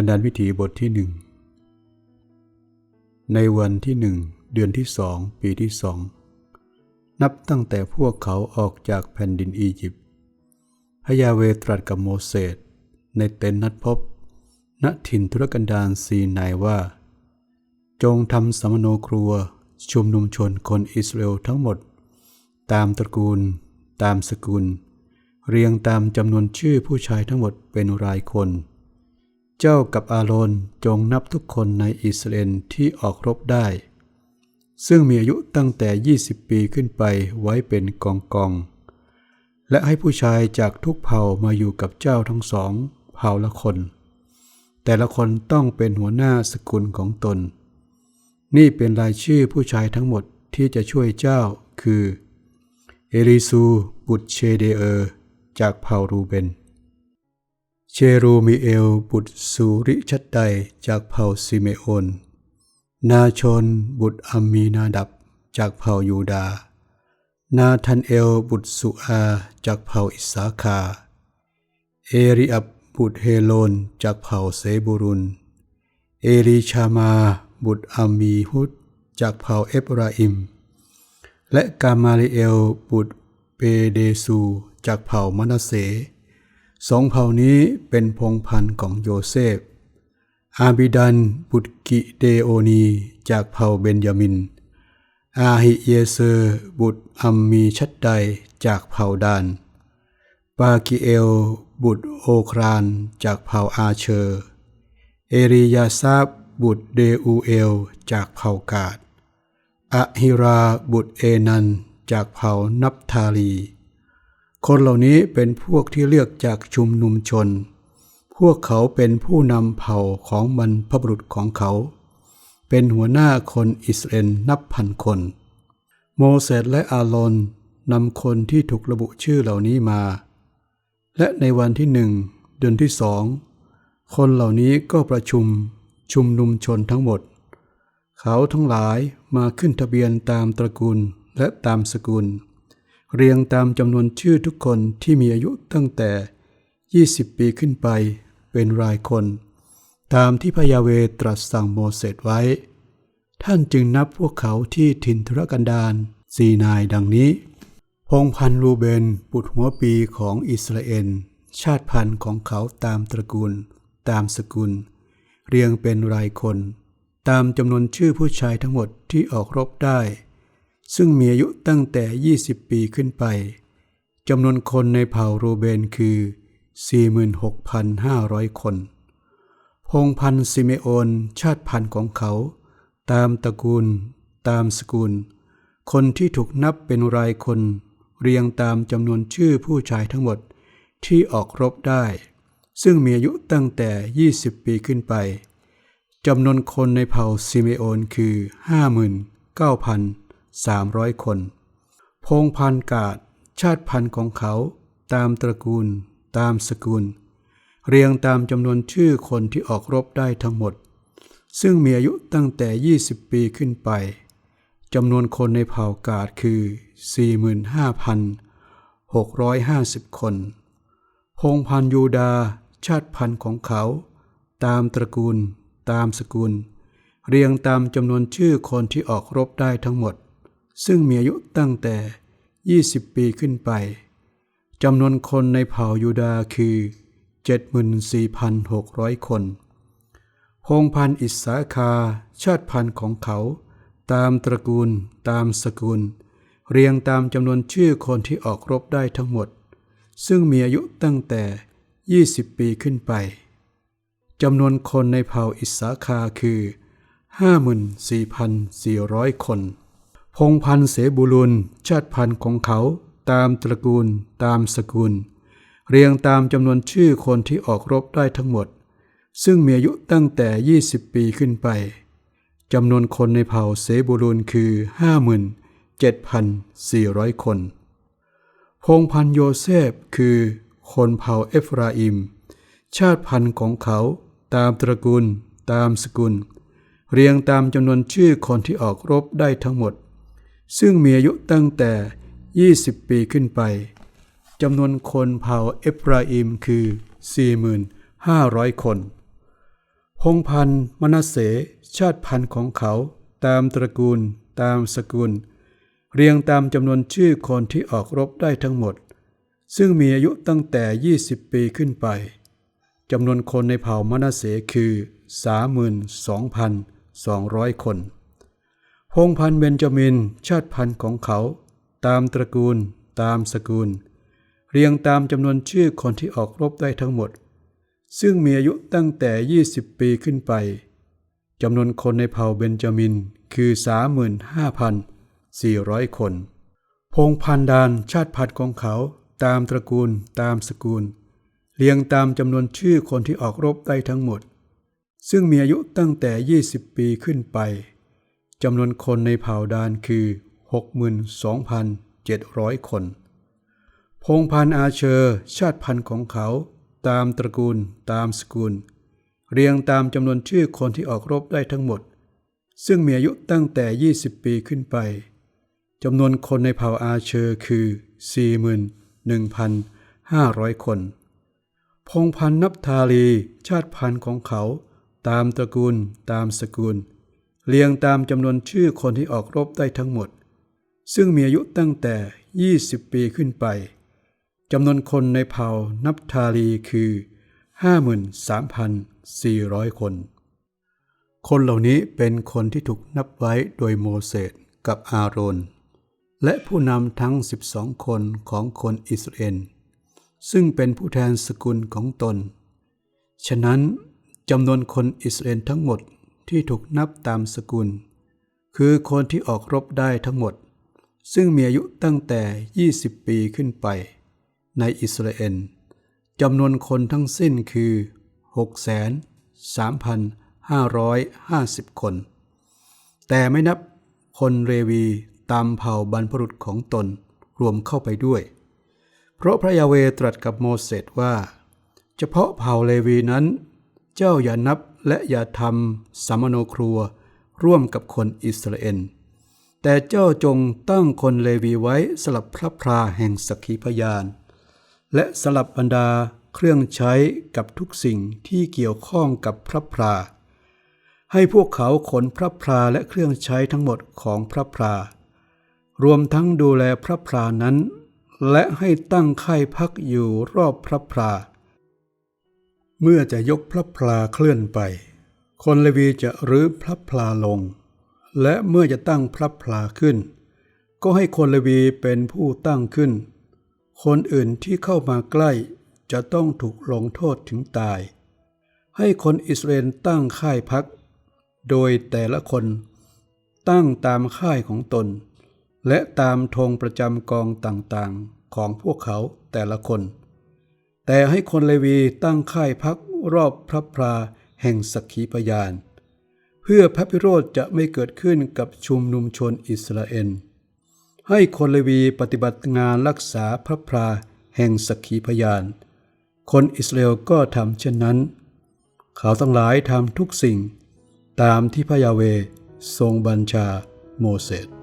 กันดานวิถีบทที่หนึ่ง ในวันที่หนึ่งเดือนที่สองปีที่สอง นับตั้งแต่พวกเขาออกจากแผ่นดินอียิปต์พระยาเวตรัสกับโมเสสในเต็นท์นัดพบ ณถิ่นทุรกันดารซีนายว่า จงทำสมโนครัวชุมนุมชนคนอิสราเอลทั้งหมด ตามตระกูล ตามสกุล เรียงตามจำนวนชื่อผู้ชายทั้งหมดเป็นรายคน เจ้ากับอาโรนจงนับทุกคนในอิสราเอลที่ออกรบได้ ซึ่งมีอายุตั้งแต่ 20 ปีขึ้นไปไว้เป็นกองกอง และให้ผู้ชายจากทุกเผ่ามาอยู่กับเจ้าทั้งสองเผ่าละคน แต่ละคนต้องเป็นหัวหน้าสกุลของตน นี่เป็นรายชื่อผู้ชายทั้งหมดที่จะช่วยเจ้าคือ เอริซูบุตรเชเดเออร์ จากเผ่ารูเบน เชรูมิเอลบุตรสุริชัดไดจากเผ่าซิเมโอน นาชนบุตรอัมมีนาดับจากเผ่ายูดา นาทันเอลบุตรสุอาจากเผ่าอิสาคา เอริอับบุตรเฮโลนจากเผ่าเซบูรุน เอริชามาบุตรอามีฮุดจากเผ่าเอฟราอิม และกามาลิเอลบุตรเปเดซูจากเผ่ามนาเส สองเผ่านี้เป็นพงพันธุ์ของโยเซฟ อาบิดันบุตรกิเดโอนีจากเผ่าเบนยามิน อาฮิเยเซอร์ บุตรอัมมีชัดไดจากเผ่าดาน ปากิเอล บุตรโอครานจากเผ่าอาเชอร์ เอริยาซาบบุตรเดอูเอล จากเผ่ากาดอะฮิราบุตรเอนัน จากเผ่านับทาลี คนเหล่านี้เป็นพวกที่เลือกจากชุมนุมชน พวกเขาเป็นผู้นำเผ่าของบรรพบุรุษของเขา เป็นหัวหน้าคนอิสราเอลนับพันคน โมเสสและอาโรนนำคนที่ถูกระบุชื่อเหล่านี้มา และในวันที่หนึ่งเดือนที่สอง คนเหล่านี้ก็ประชุมชุมนุมชนทั้งหมด เขาทั้งหลายมาขึ้นทะเบียนตามตระกูลและตามสกุล เรียงตามจำนวนชื่อทุกคนที่มีอายุตั้งแต่ 20 ปีขึ้นไปเป็นรายคน ตามที่พระยาเวตรัสสั่งโมเสสไว้ ท่านจึงนับพวกเขาที่ถิ่นทุรกันดารสีนายดังนี้ พงพันรูเบนบุตหัวปีของอิสราเอลชาติพันธุ์ของเขาตามตระกูล ตามสกุล เรียงเป็นรายคน ตามจำนวนชื่อผู้ชายทั้งหมดที่ออกรบได้ ซึ่งมีอายุตั้งแต่ 20 ปีขึ้นไปจำนวนคนในเผ่าโรเบนคือ 46,500 คน พงพันธ์ซิเมโอนชาติพันธุ์ของเขา ตามตระกูล ตามสกุล คนที่ถูกนับเป็นรายคน เรียงตามจำนวนชื่อผู้ชายทั้งหมดที่ออกรบได้ ซึ่งมีอายุตั้งแต่ 20 ปีขึ้นไปจำนวนคนในเผ่าซิเมโอนคือ 300 คน พงพันกาดชาติพันธุ์ของเขาตามตระกูล ตามสกุล เรียงตามจำนวนชื่อคนที่ออกรบได้ทั้งหมด ซึ่งมีอายุตั้งแต่ 20 ปีขึ้นไปจำนวนคนในเผ่ากาดคือ 45,650 คน พงพันยูดาชาติพันธุ์ของเขา ตามตระกูล ตามสกุล เรียงตามจำนวนชื่อคนที่ออกรบได้ทั้งหมด ซึ่งมีอายุตั้งแต่ 20 ปีขึ้นไปจำนวนคนในเผ่ายูดาคือ 74,600 คน พงพันธ์อิสาคา ชาติพันธุ์ของเขา ตามตระกูล ตามสกุล เรียงตามจำนวนชื่อคนที่ออกรบได้ทั้งหมด ซึ่งมีอายุตั้งแต่ 20 ปีขึ้นไปจำนวนคนในเผ่าอิสาคาคือ 54,400 คน พงพันธ์เสบุลุนชาติพันธุ์ของเขาตามตระกูลตามสกุล เรียงตามจำนวนชื่อคนที่ออกรบได้ทั้งหมด ซึ่งมีอายุตั้งแต่ 20 ปีขึ้นไปจำนวนคนในเผ่าเสบุลุนคือ 57,400 คน พงพันโยเซฟคือคนเผ่าเอฟราอิม ชาติพันธุ์ของเขาตามตระกูลตามสกุล เรียงตามจำนวนชื่อคนที่ออกรบได้ทั้งหมด ซึ่งมีอายุตั้งแต่ 20 ปีขึ้นไปจำนวนคนเผ่าเอฟราอิมคือ 45,000 คน พงพันธ์มนาเสชาติพันธุ์ของเขาตามตระกูลตามสกุล เรียงตามจำนวนชื่อคนที่ออกรบได้ทั้งหมด ซึ่งมีอายุตั้งแต่ 20 ปีขึ้นไปจำนวนคนในเผ่ามนาเสคือ 32,200 คน พงพันธ์เบนจามิน ชาติพันธุ์ของเขา ตามตระกูล ตามสกุล เรียงตามจำนวนชื่อคนที่ออกรบได้ทั้งหมด ซึ่งมีอายุตั้งแต่ 20 ปีขึ้นไปจำนวนคนในเผ่าเบนจามินคือ 35,400 คน พงพันดานชาติพันธุ์ของเขา ตามตระกูล ตามสกุล เรียงตามจำนวนชื่อคนที่ออกรบได้ทั้งหมด ซึ่งมีอายุตั้งแต่ 20 ปีขึ้นไป จำนวนคนในเผ่าดานคือ 62,700 คน พงพันอาเชอร์ชาติพันธุ์ของเขา ตามตระกูลตามสกุล เรียงตามจำนวนชื่อคนที่ออกรบได้ทั้งหมด ซึ่งมีอายุตั้งแต่ 20 ปีขึ้นไปจำนวนคนในเผ่าอาเชอร์คือ 41,500 คน พงพันนับทาลีชาติพันธุ์ของเขา ตามตระกูลตามสกุล เรียงตามจำนวนชื่อคนที่ออกรบได้ทั้งหมด ซึ่งมีอายุตั้งแต่ 20 ปีขึ้นไปจำนวนคนในเผ่านับทาลีคือ 53,400 คน คนเหล่านี้เป็นคนที่ถูกนับไว้โดยโมเสสกับอาโรน และผู้นำทั้ง 12 คนของคนอิสราเอลซึ่งเป็นผู้แทนสกุลของตน ฉะนั้นจำนวนคนอิสราเอลทั้งหมด ที่ถูกนับตามสกุล คือคนที่ออกรบได้ทั้งหมด ซึ่งมีอายุตั้งแต่ 20 ปีขึ้นไป ในอิสราเอลจำนวนคนทั้งสิ้นคือ 6,3550 คน แต่ไม่นับคนเรวีตามเผ่าบรรพรุษของตนรวมเข้าไปด้วย เพราะพระยาเวตรัสกับโมเสสว่า เฉพาะเผ่าเลวีนั้น เจ้าอย่านับและอย่าทำสามโนครัว ร่วมกับคนอิสราเอล แต่เจ้าจงตั้งคนเลวีไว้สลับพระพราแห่งสักขีพยาน และสลับบรรดาเครื่องใช้กับทุกสิ่งที่เกี่ยวข้องกับพระพรา ให้พวกเขาขนพระพราและเครื่องใช้ทั้งหมดของพระพรารวมทั้งดูแลพระพรานั้น และให้ตั้งค่ายพักอยู่รอบพระพรา เมื่อจะยกพระพลาเคลื่อนไป คนเลวีจะรื้อพระพลาลง และเมื่อจะตั้งพระพลาขึ้น ก็ให้คนเลวีเป็นผู้ตั้งขึ้น คนอื่นที่เข้ามาใกล้จะต้องถูกลงโทษถึงตาย ให้คนอิสราเอลตั้งค่ายพัก โดยแต่ละคนตั้งตามค่ายของตน และตามธงประจำกองต่างๆของพวกเขาแต่ละคน แต่ให้คนเลวีตั้งค่ายพักรอบพระพราแห่งสักขีพยาน เพื่อพระพิโรธจะไม่เกิดขึ้นกับชุมนุมชนอิสราเอล ให้คนเลวีปฏิบัติงานรักษาพระพราแห่งสักขีพยาน คนอิสราเอลก็ทำเช่นนั้น เขาทั้งหลายทำทุกสิ่ง ตามที่พระยาเวทรงบัญชาโมเสส